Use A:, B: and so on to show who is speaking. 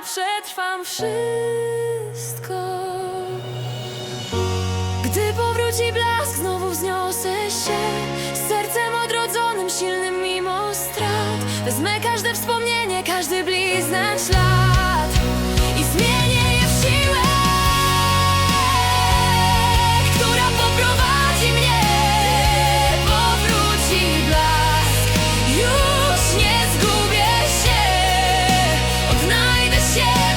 A: że przetrwam wszystko. Gdy powróci blask, znowu wzniosę się. Z sercem odrodzonym, silnym mimo strat. Wezmę każde wspomnienie, każdy blizna ślad. share.